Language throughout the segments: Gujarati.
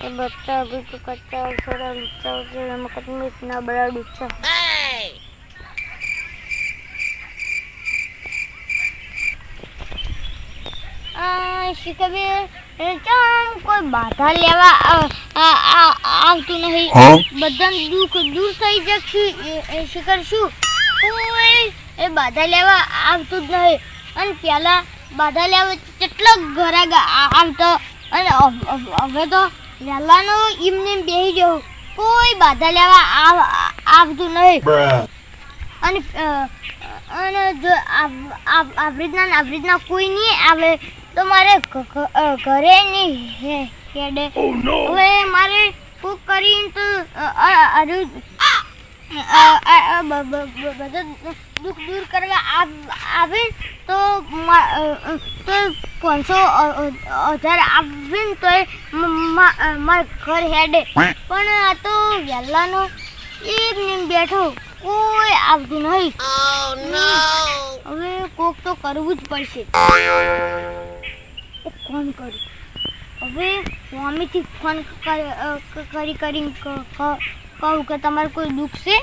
Bata gitu kacau seorang kacau dalam ketemu na beradu cah. Shri Kabir કોઈ બાધા લેવા આવતું નહીં. બધા દુઃખ દૂર થઈ જશે શીખરશું કોઈ એ બાધા લેવા આવતું જ નહીં. અને પહેલાં બાધા લેવા કેટલો ઘરાગ આવતો. અને હવે તો વહેલાનો એમને એમ બેસી જવું કોઈ બાધા લેવા આવતું નહીં. અને અને જો આવ- આવ- આવી રીતના ને આવી રીતના કોઈ નહીં આવે તો મારે ઘરે નહીં હે- હેડે. Oh હવે મારે કુક કરીને તો બધા દુઃખ દૂર કરવા આવે તો તો પાંચસો હજાર આવે ને તો મારા ઘર હેડે. પણ આ તો વહેલાનો એક ને એમ બેઠો. કોઈ આવતું નહીં. હવે કોક તો કરવું જ પડશે. કોણ ફોન કરું. હવે સ્વામીથી ફોન કર- કરી કરીને કહું કે તમારે કોઈ દુઃખ છે?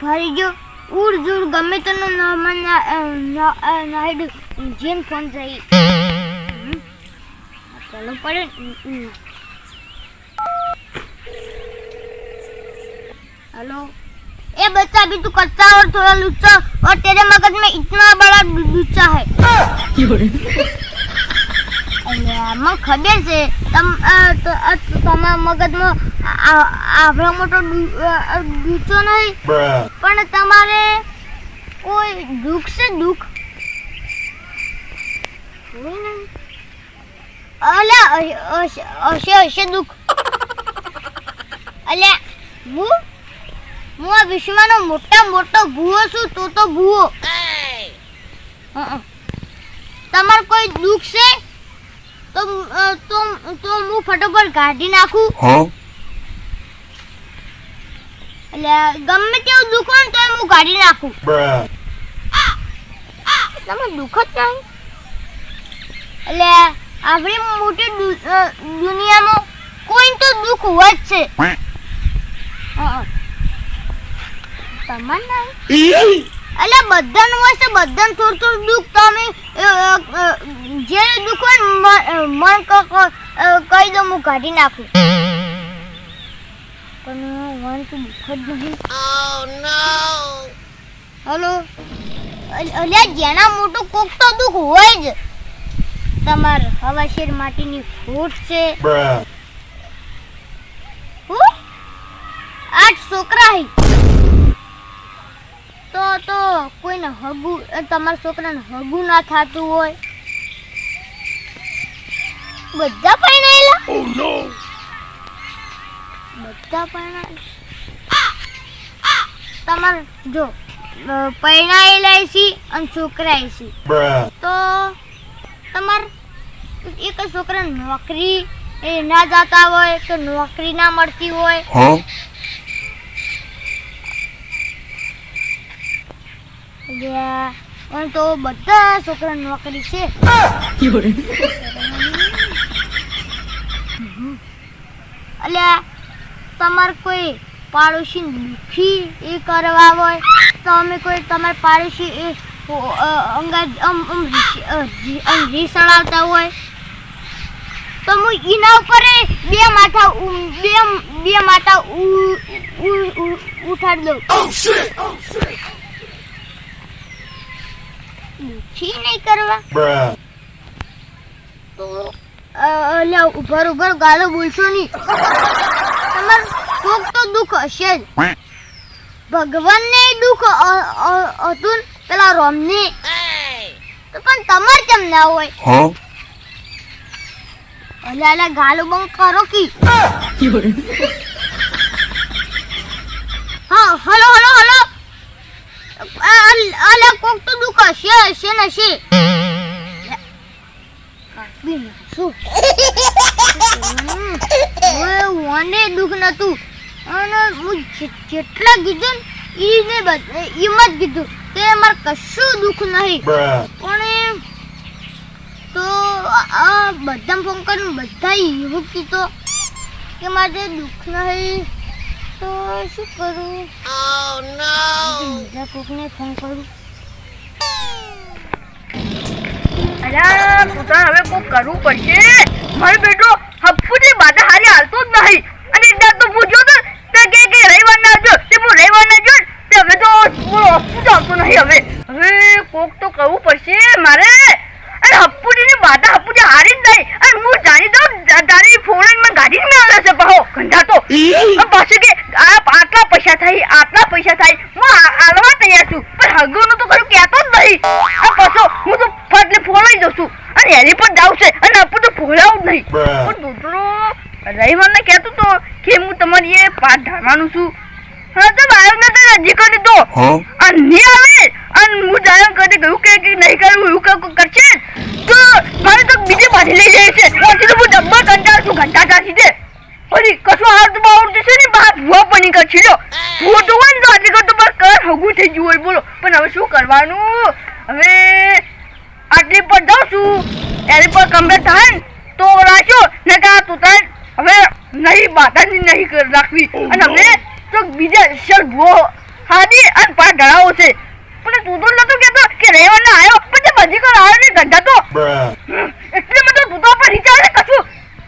ફરી જો ઉડ જુડ ગમે તેનો નાઈડ જેમ ફોન થઈ ચાલો પડે ને. हेलो ए बच्चा अभी तू कच्चा और थोड़ा लुच्चा और तेरे मगज में इतना बड़ा लु- लुच्चा है અલે, મને ખબર છે તમ અ, ત- અ, તમારા મગજમાં આ- આ- આવડો મોટો ડૂચો નહીં પણ તમારે કોઈ દુઃખ છે દુઃખ? અલ્યા હશે હશે દુઃખ. અલ્યા હું? હું આ વિશ્વનો મોટા મોટો ભૂવો છું તો તો ભૂવો. તમારે કોઈ દુઃખ છે? તો તો તો હું ફટોફટ કાઢી નાખું? એટલે ગમે તેવું દુખો ને તો હું કાઢી નાખું. તમે દુઃખ જ નહીં. એટલે આપણી મોટી દુનિયામાં કોઈ તો દુઃખ હોય જ છે. એટલે બધાનું હોય છે, બધાને થોડું થોડું દુઃખ. તમે જે દુઃખ હોય મન કહી દો, હું કાઢી નાખું. મન તો દુઃખ જ નહીં હલો? અલ્યા જેના મોટું કોક તો દુઃખ હોય જ. તમાર હવા શેર માટીની ફૂટ છે. આઠ છોકરા તો તો કોઈને હગુ તમારા છોકરાને હગુ ના થતું હોય. બધા પરણાયેલા? Oh બધા પરણાયેલા. તમાર જો અ, પરણાયેલા છી અને છોકરા છે. તો તમાર એક છોકરા નોકરી એ ના જતા હોય તો નોકરી ના મળતી હોય? અલ્યા, તો બધા છોકરા નોકરી છે અલ્યા તમાર કોઈ પાડોશી દુખી એ કરવા હોય તો અમે કોઈ તમારે પાડોશી એ ઓ- અ, અંગા આમ આમ રીસ- અ, રી- આમ રીસ ચડાવતા હોય. તો હું એના ઉપર બે માથા બે બે માથા ઉ- ઉ- ઉ- ઉઠાડી દઉં. Oh shit. Oh. દુખી નહીં કરવા. તો ઉભર ઉભર ગાળો બોલશો નહીં. કોક તો દુઃખ હશે જ. ભગવાનને દુઃખ હતું પેલા રોમને. તો પણ તમારે કેમ ના હોય? અલે અલે ગાળો બંધ કરો કી. હા હલો હલો હલો. આ- કોક તો દુઃખ હશે હશે ને હશે. કાપી નાખશું. મને દુઃખ નતું અને હું જેટલા કીધું ને એ એમ જ કીધું કે મારે કશું દુઃખ નહીં. પણ તો આ બધા ફોન કરીને બધા એવું કીધો કે મારે દુઃખ નહીં. તો શું કરું? બીજા કોકને ફોન કરું. અલ્યા પુતા હવે કોક કરવું પડશે. મારો બેટો હપ્પુની બાધા હારે હાલતો જ નહીં. અને એક દાડ તો પૂછ્યો તો તે કે કે રવિવાર ના આવજો તે હું રવિવાર ના જો તે હવે તો બોલો હોસ્પિટલ આવતો નહીં હવે હવે કોક તો કરવું પડશે મારે અને હપ્પુની બાધા હપ્પુની હારી જ નહીં અને હું જાણી દઉં તારી ફોરનમાં ગાડી જ આવે છે પાહો ગંધા તો અને પાછું કે આ આટલા પૈસા થાય આટલા પૈસા થાય હું આ- આલવા તૈયાર છું પણ હગુનું તો કરું કહેતો જ નહીં. આ પાછો હું તો ફટને ફોલાઈ દઉં છું. અને એની પણ છે અને આપણું તો ફોલાવું જ નહીં. પણ દોતરો રવિવારને કહેતો તો કે હું તમારી એ પાઠ ધારવાનું છું. હા તો આવ્યો નથી હજી કરી દો? અને નહીં આવે. અને હું જાણ કરી ગયું કે નહીં કરવું એવું કરશે? તો મારે તો બીજી પાછી લઈ જાય છે પછી તો હું ડબ્બા કંટાળ છું ઘંટા કાઢી દે પછી કશું આવડતું આવડતું છે ને બા? ભૂવા પણ કરશે લ્યો ભૂવો તો હોય ને તો આટલી કરતો બસ કલર હગું થઈ ગયું હોય બોલો. પણ હવે શું કરવાનું? હવે આટલી પર જાઉં છું. એની પર કમ્પ્લેટ થાય ને તો રાખ્યો ને કે આ તું હવે નહીં બાધાની નહીં કર- રાખવી. અને અમને તો બીજા શર ભૂવો હાદી અને પા ઢળાવો છે. પણ તું તો નતો કેતો કે રહેવાના આવ્યો પણ તે બધી કર આવ્યો ને ગંધા તો. એટલે મતલબ તું તો પર રિચાર્જ કશું.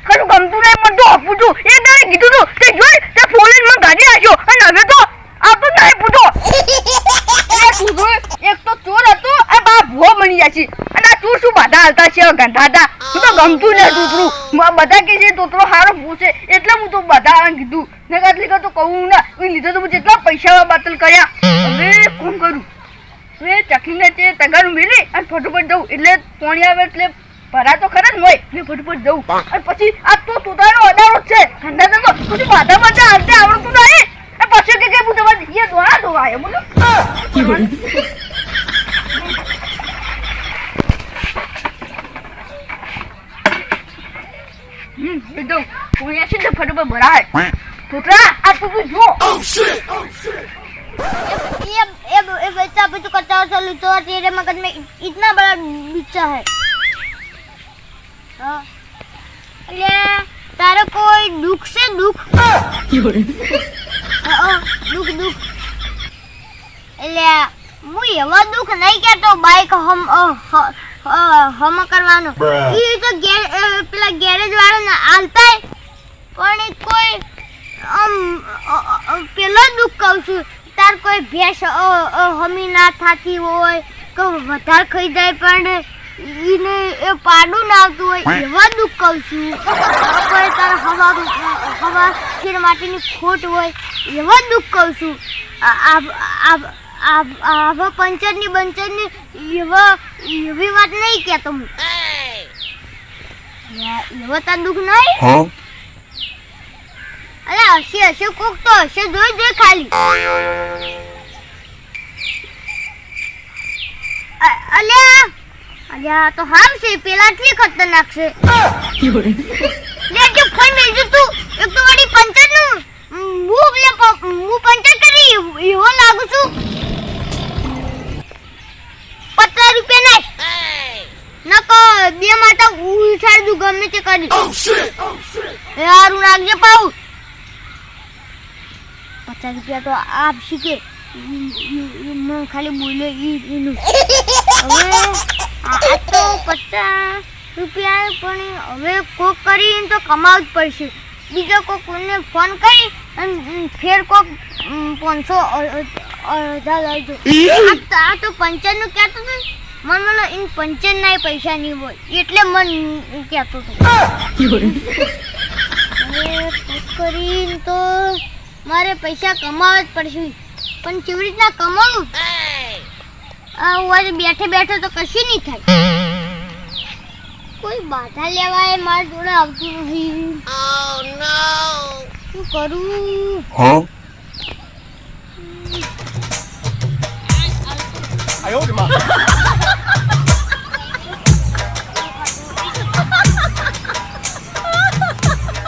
કશું ગમતું નહીં, મને તો આપું છું. એ દાડે કીધું તું, તે જોઈ, તે ફોલીનમાં ગાડી આવ્યો અને હવે તો આ તો નહીં, પૂછો. એ તું એક તો ચોર હતો અને બા ભો બની જાય છે. અને આ ચોર શું બાધા હાલતા છે ગંધા હતા. હું તો ગમતું નહીં તૂતરું બધા કે છે તોતરો હારો પૂછે એટલે હું તો બધા કીધું. ને કાટલી તો કહું ના. એ લીધો તો જેટલા પૈસા બાતલ કર્યા. હવે કોણ કરું? હવે ચકીને તે તગારું મેલી અને ફટોફટ જવું એટલે પોણી આવે એટલે ભરા તો ખરા જ હોય ને ફટોફટ જવું અને પછી આ તો તોતાનો અડારો જ છે ઠંડા તો પછી બાધા બાધા હાલતે આવડતું નહીં અને પછી કે કે હું તમારે એ દોડા દોવાય બોલો હમ એકદમ પોણી છે ને ફટોફટ ભરાય તોતરા આ તું તું જો ये ये ये बच्चा अभी तो कच्चा और चालू तो तेरे मगज में इत- इतना बड़ा बिच्चा है એટલે તારે કોઈ દુઃખ છે? દુઃખ? દુઃખ દુઃખ. એટલે હું એવા દુઃખ નહીં કેતો બાઈક હમ હમ કરવાનું. એ તો પેલા ગેરેજ વાળાને હાલતા પણ કોઈ આમ પેલો દુઃખ કહું છું. તાર કોઈ ભેંસ હમી ના થતી હોય કે વધારે ખાઈ જાય પણ ઈને એ પાડું ના આવતું હોય એવા દુઃખ કહું છું. કોઈ તાર હવા હવા ખીર માટેની ખોટ હોય એવા દુઃખ કહું છું. આવા પંચરની બંચરની એવા એવી વાત નહીં કહેતો હું એવો તાર દુઃખ નહીં? અરે હશે હશે કોક તો હશે જોઈ જોઈ ખાલી. અલ્યા! અલ્યા તો હામ છે પેલાથી ખતરનાક છે. લે જો ફોન મેલજો તું. એક તો વાડી પંચરનું હું લે હું પંચર કરી એવો લાગુ છું. પચાસ રૂપિયા ના નકો બે માતા ઉછાળ દઉં ગમે તે કરી. એ હારું રાખજે પાઉ. પચાસ રૂપિયા તો આપ શીખે ખાલી બોલે ઈ એનું. હવે આ તો પચાસ રૂપિયા પણ હવે કોક કરીને તો કમાવું જ પડશે. બીજો કોકને ફોન કરી ફેર કોક પાંચસો અડધા લઈજો આ તો- પંચાયતનું કહેતો હતો મન મને ઇન પંચર ના પૈસા નહીં હોય, એટલે મન કહેતો હતો કરીને તો મારે પૈસા કમાવા જ પડશે. પણ કેવી રીતના કમાવું? આજ બેઠે બેઠો તો કશું નહીં થાય. કોઈ બાધા લેવા એ મારા જોડે આવતી નથી. શું કરું? હા? આયો માં.